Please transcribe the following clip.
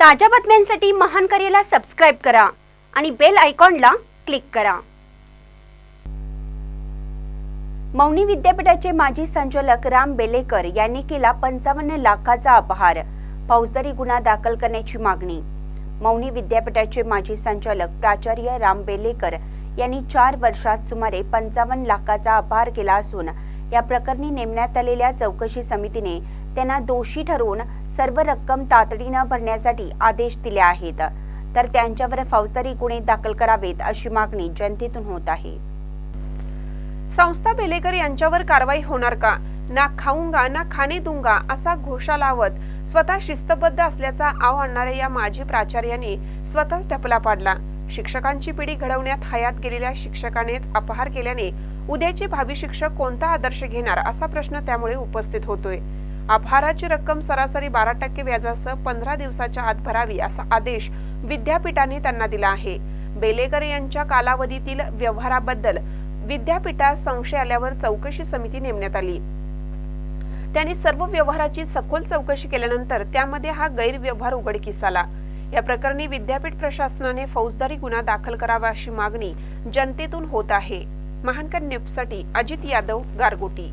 ताज्या बातम्यांसाठी महान करेला सबस्क्राईब करा आणि बेल आयकॉनला क्लिक करा. मौनी विद्यापीठाचे माजी संचालक राम बेलेकर यांनी केला पंचावन्न लाखाचा अपहार. फौजदारी गुन्हा दाखल करण्याची मागणी. मौनी विद्यापीठाचे माजी संचालक प्राचार्य राम बेलेकर यांनी चार वर्षात सुमारे पंचावन्न लाखाचा अपहार केला असून या प्रकरणी नेमण्यात आलेल्या चौकशी समितीने त्यांना दोषी ठरवून सर्व रक्कम तातडीनं भरण्यासाठी आदेश दिले आहेत. तर त्यांच्यावर फौजदारी गुन्हे दाखल करावेत अशी मागणी जनतेतून होत आहे. संस्था बेलेकर यांच्यावर कारवाई होणार का? ना खाऊंगा ना खाणे दुंगा असा घोषा लावत स्वतः शिस्तबद्ध असल्याचा आव आणणाऱ्या या माजी प्राचार्याने स्वतःच टपला पाडला. शिक्षकांची पिढी घडवण्यात हयात गेलेल्या शिक्षकानेच अपहार केल्याने उद्याचे भावी शिक्षक कोणता आदर्श घेणार असा प्रश्न त्यामुळे उपस्थित होतोय. अपहाराची रक्कम सरासरी बारा टक्के व्याजासह पंधरा दिवसाच्या आत भरावी असा आदेश विद्यापीठाने त्यांना दिला आहे. बेलेकर यांच्या कालावधीतील व्यवहाराबद्दल विद्यापीठात संशय आल्यावर चौकशी समिती नेमण्यात आली. त्यांनी सर्व व्यवहाराची सखोल चौकशी केल्यानंतर त्यामध्ये हा गैरव्यवहार उघडकीस आला या प्रकरणी विद्यापीठ प्रशासनाने फौजदारी गुन्हा दाखल करावा अशी मागणी जनतेतून होत आहे. महानकर न्यूजसाठी अजित यादव गारगोटी.